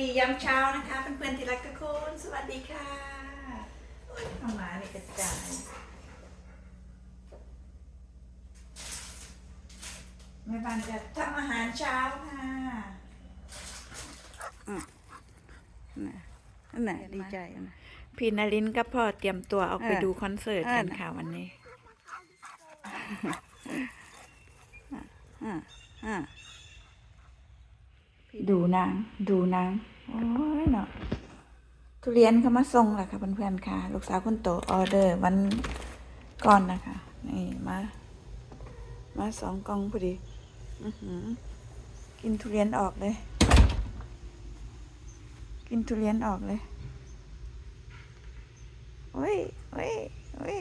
ดียามเช้านะคะเพื่อนๆที่รักทุกคนสวัสดีค่ะโอ๊ยเอาหมาเนี่ยกระจายแม่บ้านจะทำอาหารเช้าค่ะนั่นน่ะดีใจนะพี่นารินกับพ่อเตรียมตัวออกไปเออดูคอนเสิร์ตกันเออค่ะวันนี้อ่าอ่า ดูนางดูนางโอ้ยเนาะทุเรียนเขามาส่งแหละค่ะเพื่อนๆค่ะ ลูกสาวคนโตออเดอร์วันก่อนนะคะ นี่มา มาสองกล่องพอดีอื้อหือกินทุเรียนออกเลย กินทุเรียนออกเลยโอ้ยโอ้ยโอ้ย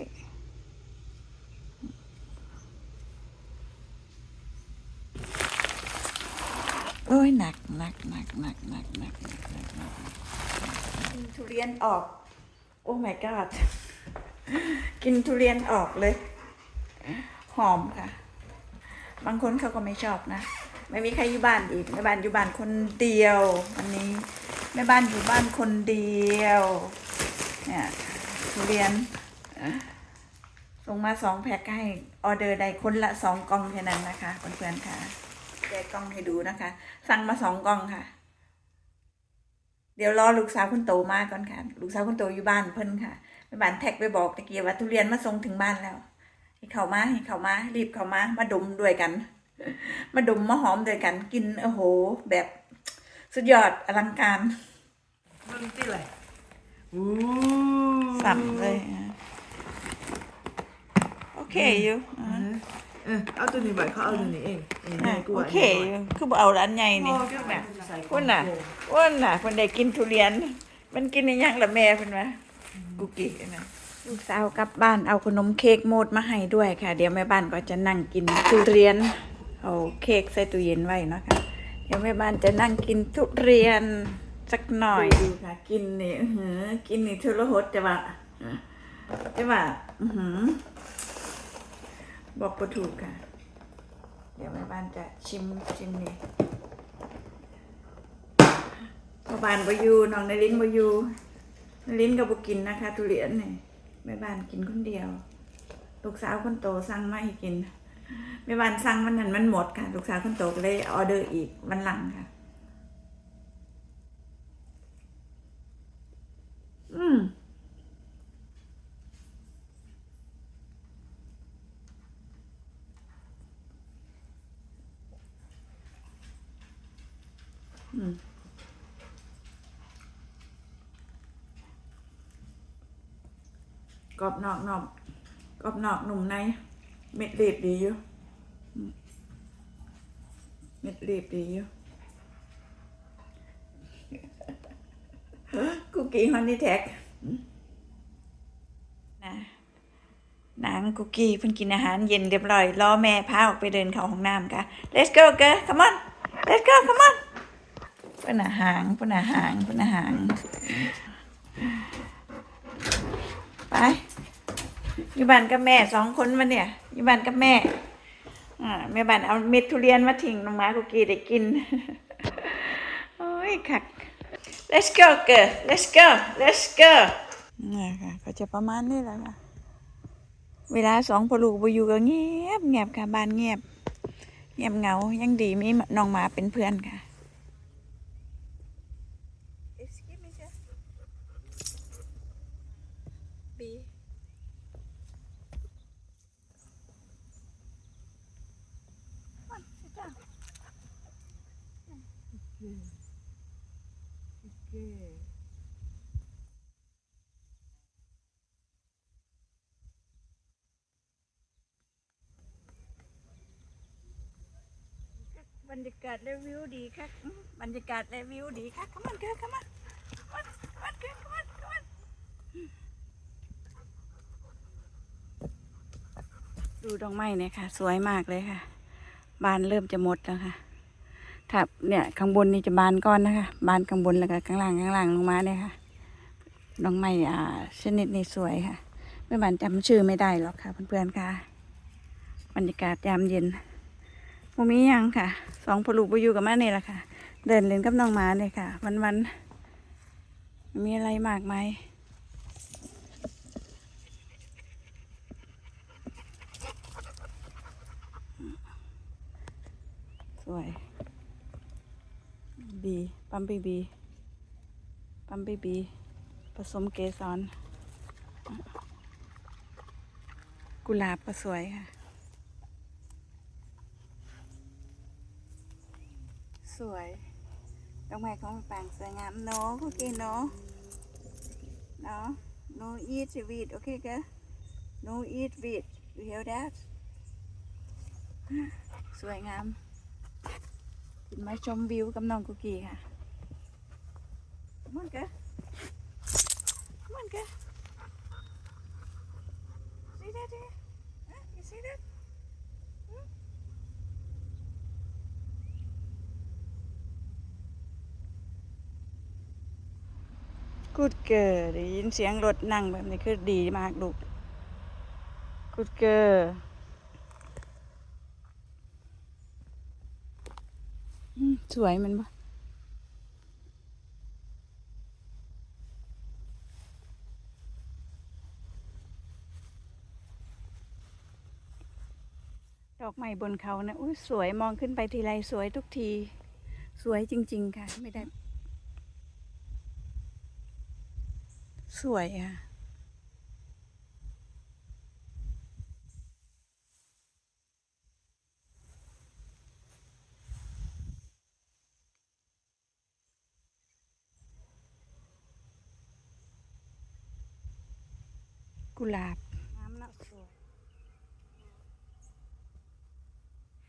ยหนักหนักหนักหนักหนักหนักหนักหนักกินทุเรียนออก โอ้ my god กินทุเรียนออกเลย หอมค่ะ บางคนเขาก็ไม่ชอบนะ ไม่มีใครอยู่บ้านอีกแม่บ้านอยู่บ้านคนเดียว วันนี้แม่บ้านอยู่บ้านคนเดียว เนี่ยทุเรียนส่งมาสองแพ็คให้ออเดอร์ใดคนละสองกล่องแค่นั้นนะคะเพื่อนๆค่ะ แจกกล่องให้ดูนะคะ สั่งมาสองกล่องค่ะ เดี๋ยวรอลูกสาวคุณโตมาก่อนค่ะ ลูกสาวคุณโตอยู่บ้านเพิ่นค่ะแม่บ้านแท็กไปบอกตะเกียบว่าทุเรียนมาส่งถึงบ้านแล้วให้เขามาให้เขามารีบเขามามาดมด้วยกัน มาดมมาหอมด้วยกันกินโอ้โห แบบสุดยอดอลังการมันที่ไรอู้สับเลยอะโอ เคอยู่อะเออเอาตัวนี้ไปเขาเอาตัวนี้เองเอออะง่ายกโอว่าเคอยู่คือบ่เอาร้านใหญ่นี่นี่แบบใส่อ้วนน่ะอ้วนน่ะคนได้กินทุเรียน มันกินในยังละแม่เพิ่นว่ากุกกี้นะลูกสาวกลับบ้านเอาขนมเค้กโมดมาให้ด้วยค่ะ เดี๋ยวแม่บ้านก็จะนั่งกินทุเรียนเอาเค้กใส่ตู้เย็นไว้เนาะคะเดี๋ยวแม่บ้านจะนั่งกินทุเรียนสักหน่อยดูค่ะ กินนี่อื้อหือกินนี่ทุรหดแต่ว่าแต่ว่าอือหือ บอกบ่ถูกค่ะ เดี๋ยวแม่บ้านจะชิมชิมนี่พ่อบ้านบอยู่น้องนลินบอยู่นลินก็บ่กินนะคะ ทุเรียนนี่แม่บ้านกินคนเดียว ลูกสาวคนโตสั่งมาให้กินแม่บ้านสั่งวันนั้นมันหมดค่ะ ลูกสาวคนโตก็เลยออเดอร์อีกวันหลังค่ะ อืมอืม กรอบนอกนอกกรอบนอกหนุ่มใน เม็ดเรียบดีอยู่เม็ดเรียบดีอยู่คุกกี้ฮันนี่แท็กนะนางคุกกี้เพิ่นกินอาหารเย็นเรียบร้อย รอแม่พาออกไปเดินเข้าห้องน้ำค่ะ let's go girl come on let's go come on เพิ่นอาหารเพิ่นอาหารเพิ่นอาหารไปอยู่บ้านกับแม่สองคนมาเนี่ยอยู่บ้านกับแม่อ่าแม่บ้านเอาเม็ดทุเรียนมาทิ้งลงมาคุกกีได้กินโอ้ยคัก let's go girl let's go let's go นี่ค่ะก็จะประมาณนี้แหละค่ะ เวลาสองพลูกไปอยู่ก็เงียบเงียบค่ะบ้านเงียบ เงียบเงายังดีมีน้องหมาเป็นเพื่อนค่ะ Excuse me, sir. B. Come on, sit down. Okay. Okay. Bánh cà review đi các bánh cà review đi các cảm ơn các cảm ơn ดูดอกไม้เนี่ยค่ะ สวยมากเลยค่ะ บานเริ่มจะหมดแล้วค่ะถ้าเนี่ยข้างบนนี่จะบานก้อนนะคะ บานข้างบนแล้วก็ข้างล่างข้างล่างลงมาเนี่ยค่ะดอกไม้อ่าชนิดนี้สวยค่ะ ไม่บานจำชื่อไม่ได้หรอกค่ะเพื่อนๆค่ะ บรรยากาศยามเย็นโมมียังค่ะ สองพลูกไปอยู่กับแม่เนี่ยแหละค่ะ เดินเล่นกับน้องหมาเนี่ยค่ะ วันวันๆมีอะไรมากไหมายส วย บี ปั๊มบีบี ปั๊มบีบี ผสมเกสร กุหลาบก็สวยค่ะ สวยดอกไม้ของแปลงสวยงามเนโอเคเนาะเนาะ no eat weed โอเคกะ no eat weed you hear that สวยงาม มาชมวิวกับน้องกุกกี้ค่ะมันกะมันกะ see that there Huh? you see that กูดเกอร์ได้ยินเสียงรถนั่งแบบนี้คือดีมากลูกกูดเกอร์ สวยมันปะดอกไม้บนเขานะอุ้ยสวยมองขึ้นไปทีไรสวยทุกที สวยจริง ๆ ค่ะ ไม่ได้ สวยอะ กุหลาบ น้ำน่ะสวย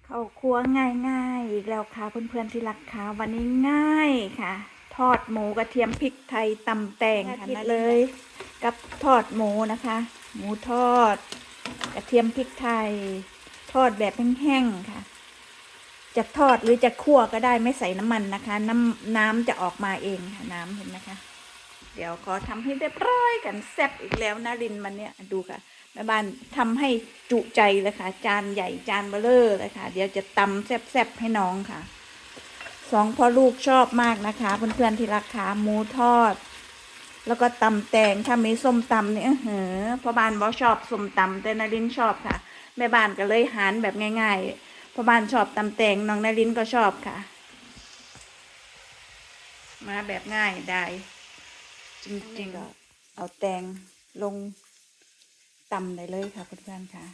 เข้าครัวง่ายๆ อีกแล้วค่ะเพื่อนๆที่รักค่ะวันนี้ง่ายค่ะ ทอดหมูกระเทียมพริกไทยตำแตงค่ะนั่นเลย กับทอดหมูนะคะ หมูทอด กระเทียมพริกไทย ทอดแบบแห้งๆค่ะ จะทอดหรือจะคั่วก็ได้ไม่ใส่น้ำมันนะคะ น้ำน้ำจะออกมาเองค่ะน้ำเห็นไหมคะ เดี๋ยวขอทำให้เรียบร้อยกันแซ่บอีกแล้วนะรินมันเนี่ยดูค่ะแม่บ้านทำให้จุใจเลยค่ะ จานใหญ่จานเบลเลอร์เลยค่ะ เดี๋ยวจะตำแซ่บๆให้น้องค่ะสองพ่อลูกชอบมากนะคะเพื่อนๆที่รักค่ะหมูทอด แล้วก็ตำแตงถ้ามีส้มตำเนี่ยเออพ่อบ้านบอชอบส้มตำแต่นารินชอบค่ะ แม่บ้านก็เลยหารแบบง่ายๆพ่อบ้านชอบตำแตงน้องนารินก็ชอบค่ะ มาแบบง่ายได้ จริงๆก็เอาแตงลงตำได้เลยค่ะเพื่อนๆค่ะ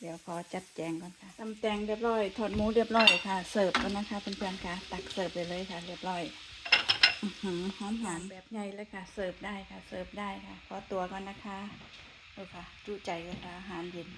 เดี๋ยวขอจัดแจงก่อนค่ะตำแตงเรียบร้อยทอดหมูเรียบร้อยค่ะ เสิร์ฟแล้วนะคะเพื่อนๆค่ะ ตักเสิร์ฟไปเลยค่ะ เรียบร้อยอื้อหือหอมหวานแบบใหญ่เลยค่ะ เสิร์ฟได้ค่ะ เสิร์ฟได้ค่ะ ขอตัวก่อนนะคะดูค่ะจูใจเลยค่ะอาหารเย็น